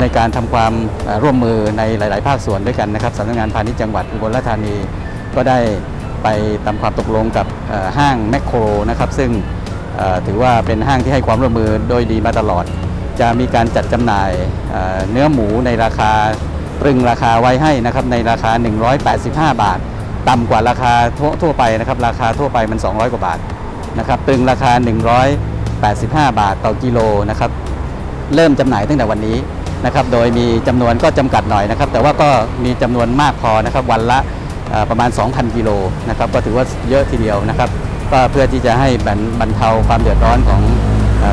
ในการทำความร่วมมือในหลาย ๆ ภาคส่วนด้วยกันนะครับสำนักงานพาณิชย์จังหวัดอุบลราชธานีก็ได้ไปตามความตกลงกับห้างแมคโครนะครับซึ่งถือว่าเป็นห้างที่ให้ความร่วมมือโดยดีมาตลอด จะมีการจัดจำหน่ายเอ่อเนื้อหมูในราคาตรึงราคาไว้ให้นะครับในราคา 185 บาท ต่ำกว่าราคาทั่วทั่วไปนะครับราคาทั่วไปมัน 200 กว่าบาทนะครับตรึงราคา 185 บาทต่อกิโลนะครับเริ่มจำหน่ายตั้งแต่วันนี้ นะครับโดยมีจำนวนก็จำกัดหน่อยนะครับแต่ว่าก็มีจำนวนมากพอนะครับวันละประมาณ 2,000 กิโลนะครับก็ถือว่าเยอะทีเดียวนะครับก็เพื่อที่จะให้บรรเทาความเดือดร้อนของ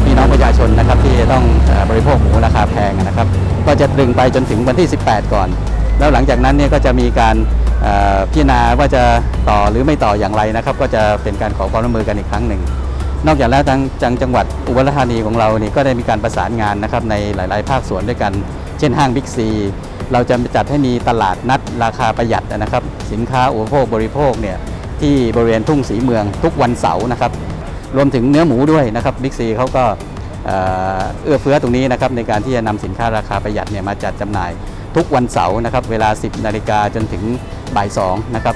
พี่น้องประชาชนนะครับที่จะต้องบริโภคหมูราคาแพงนะครับ ก็จะตรึงไปจนถึงวันที่ 18 ก่อน แล้วหลังจากนั้นเนี่ยก็จะมีการพิจารณาว่าจะต่อหรือไม่ต่ออย่างไรนะครับ ก็จะเป็นการขอความร่วมมือกันอีกครั้งหนึ่ง นอกจากแล้วทางจังจังหวัดอุบลราชธานีของเรานี่ก็ได้มีการประสานงานนะครับในหลาย ๆ ภาคส่วนด้วยกัน เช่นห้างบิ๊กซีเราจะจัดให้มีตลาดนัดราคาประหยัดนะครับ สินค้าอุปโภคบริโภคเนี่ยที่บริเวณทุ่งสีเมืองทุกวันเสาร์นะครับ รวมถึงเนื้อหมูด้วยนะครับบิ๊กซีเขาก็เอ่อเอื้อเฟื้อตรงนี้นะครับในการที่จะนำสินค้าราคาประหยัดเนี่ยมาจัดจำหน่ายทุกวันเสาร์นะครับเวลา 10 นาฬิกาจนถึงบ่าย2นะครับ